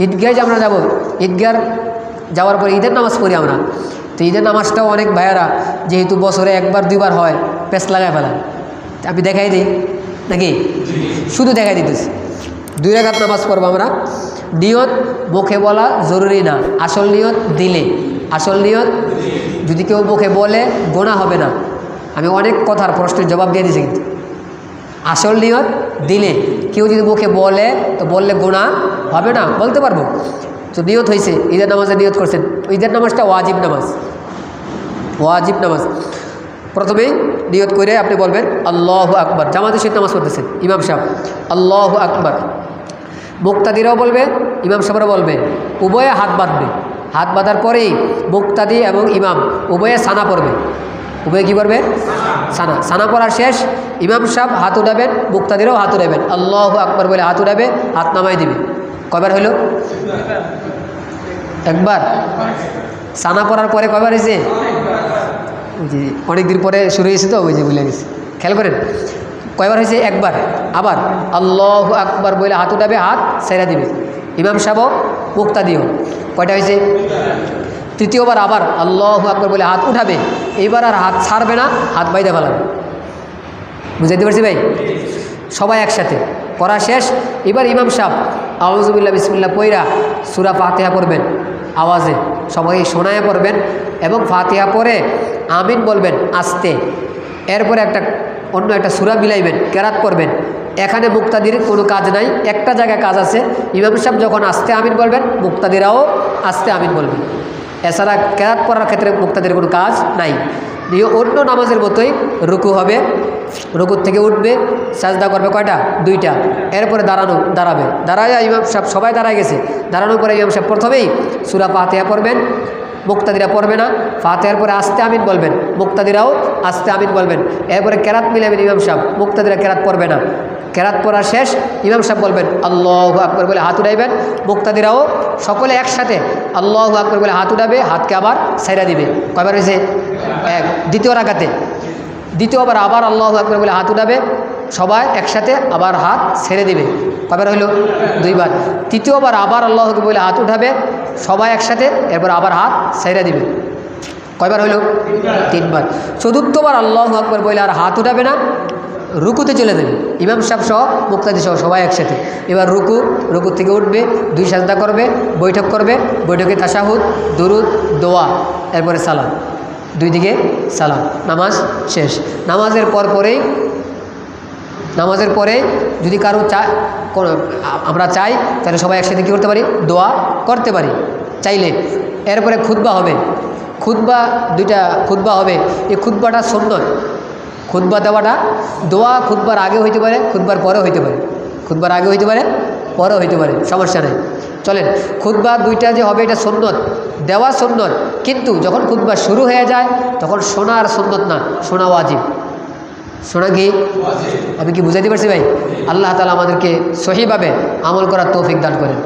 ঈদগাহে যে আমরা যাব ঈদগার যাওয়ার পরে ঈদের নামাজ পড়ি আমরা। তো ঈদের নামাজটাও অনেক ভাইয়ারা, যেহেতু বছরে একবার, দুইবার হয় পেস লাগায় ফেলায়। আমি দেখাই দিই, নাকি? শুধু দেখাই দিতেছি। দুই রেখাত নামাজ পড়ব আমরা। নিয়ত, মুখে বলা জরুরি না। আসল নিয়ত, দিলে। আসল নিয়ত, যদি কেউ মুখে বলে, গোনা হবে না। আমি অনেক কথার প্রশ্নের জবাব দিয়ে দিয়েছি কিন্তু। আসল নিয়ত দিলে কেউ যদি মুখে বলে, তো বললে গোনা হবে না, বলতে পারব। তো নিয়ত হয়েছে ঈদের নামাজে নিয়ত করছেন। ঈদের নামাজটা ওয়াজিব নামাজ। ওয়াজিব নামাজ। প্রথমেই নিয়ত করে আপনি বলবেন, আল্লাহ আকবর। জামাতে শেখ নামাজ পড়তেছেন, ইমাম সাহেব, আল্লাহ আকবর। মুক্তাদিরাও বলবে, ইমাম সাহেবরা বলবে, উভয়ে হাত বাঁধবে। হাত বাঁধার পরেই মুক্তাদি এবং ইমাম উভয়ে সানা পড়বে। উভয়ে কী করবে সানা সানা পড়ার শেষ, ইমাম সাহেব হাত উঠাবেন, মুক্তাদিরাও হাত উঠাবেন। আল্লাহ আকবর বলে হাত উঠাবে, হাত নামাই দিবে। কবার হইল একবার। সানা পড়ার পরে কবার হয়েছে? জি অনেক দিন পরে শুরু হয়েছে তো, ওই যে ভুলে গেছি। খেয়াল করেন, কয়বার হয়েছে? একবার। আবার আল্লাহ আকবার বলে হাত উঠাবে, হাত সেরা দিবে। ইমাম সাহেব মুক্তা দিও কয়টা হয়েছে? তৃতীয়বার আবার আল্লাহ আকবর বলে হাত উঠাবে। এইবার আর হাত ছাড়বে না, হাত বাইদা ফেলাবে। বুঝাইতে পারছি ভাই? সবাই একসাথে। করা শেষ। এবার ইমাম সাহেব আউজুবিল্লা বিসমিল্লা পৈরা সুরা ফাতেহা পড়বেন। আওয়াজে সবাই শোনায় পড়বেন এবং ফাতেহা পরে আমিন বলবেন, আস্তে। এরপরে একটা, অন্য একটা সুরা মিলাইবেন, কেরাত করবেন এখানে মুক্তাদির কোনো কাজ নাই, একটা জায়গায় কাজ আছে। ইমাম সাহেব যখন আস্তে আমিন বলবেন, মুক্তাদিরাও আস্তে আমিন বলবেন। এছাড়া ক্যারাত পড়ার ক্ষেত্রে মুক্তাদের কোনো কাজ নাই। অন্য নামাজের মতোই রুকু হবে। রুকুর থেকে উঠবে, সাজদা করবে কয়টা? দুইটা। এরপরে দাঁড়ানো, দাঁড়াবে। দাঁড়ায় ইমাম সাহেব সবাই দাঁড়ায় গেছে। দাঁড়ানোর পরে ইমাম সাহেব প্রথমেই সুরা ফাতেহা পড়বেন। মুক্তাদিরা পড়বে না। ফাতেহার পরে আস্তে আমিন বলবেন। মুক্তাদিরাও আস্তে আমিন বলবেন। এরপরে কেরাত মিলাবেন ইমাম সাহেব। মুক্তাদিরা কেরাত পড়বে না। কেরাত পড়া শেষ, ইমাম সাহেব বলবেন, আল্লাহ আকবর বলে হাত উঠাইবেন। মুক্তাদিরাও সকলে একসাথে আল্লাহ আকবর বলে হাত উঠাবে, হাতকে আবার সাইরা দিবে। কয়বার হয়েছে? এক। দ্বিতীয় রাখাতে দ্বিতীয়বার আবার আল্লাহ আকবর বলে হাত উঠাবে। সবাই একসাথে আবার হাত ছেড়ে দিবে। কয়বার হইল দুইবার। তৃতীয়বার আবার আল্লাহকে বলে হাত উঠাবে। সবাই একসাথে, এরপর আবার হাত ছেড়ে দিবে। কয়বার হইল? তিনবার। চতুর্থবার আল্লাহ আকবর বলে আর হাত উঠাবে না, রুকুতে চলে দেবে ইমাম সাহেব সহ, মুক্তাদি সহ সবাই একসাথে। এবার রুকু রুকু থেকে উঠবে, দুই সাজদা করবে, বৈঠক করবে। বৈঠকে তাসাহুদ দরুদ, দোয়া, এরপরে সালাম। দুই দিকে সালাম। নামাজ শেষ। নামাজের পর পরেই, নামাজের পরে যদি কারও চা আমরা চাই তাহলে সবাই একসাথে কী করতে পারি? দোয়া করতে পারি। চাইলে। এরপরে খুতবা হবে। খুতবা, দুইটা খুতবা হবে। এই খুতবাটা সুন্দর খুতবা দেওয়াটা দোয়া খুতবার আগে হইতে পারে, খুতবার পরেও হইতে পারে। খুতবার আগে হইতে পারে, পরেও হইতে পারে, সমস্যা নেই। চলেন, খুতবা দুইটা যে হবে এটা সুন্নত। দেওয়া সুন্নত। কিন্তু যখন খুতবা শুরু হয়ে যায়, তখন শোনা আর না, শোনা ওয়াজিব। শোনা কি আমি কি বুঝাইতে পারছি ভাই? আল্লাহ তালা আমাদেরকে সহিভাবে আমল করার তৌফিক দান করেন।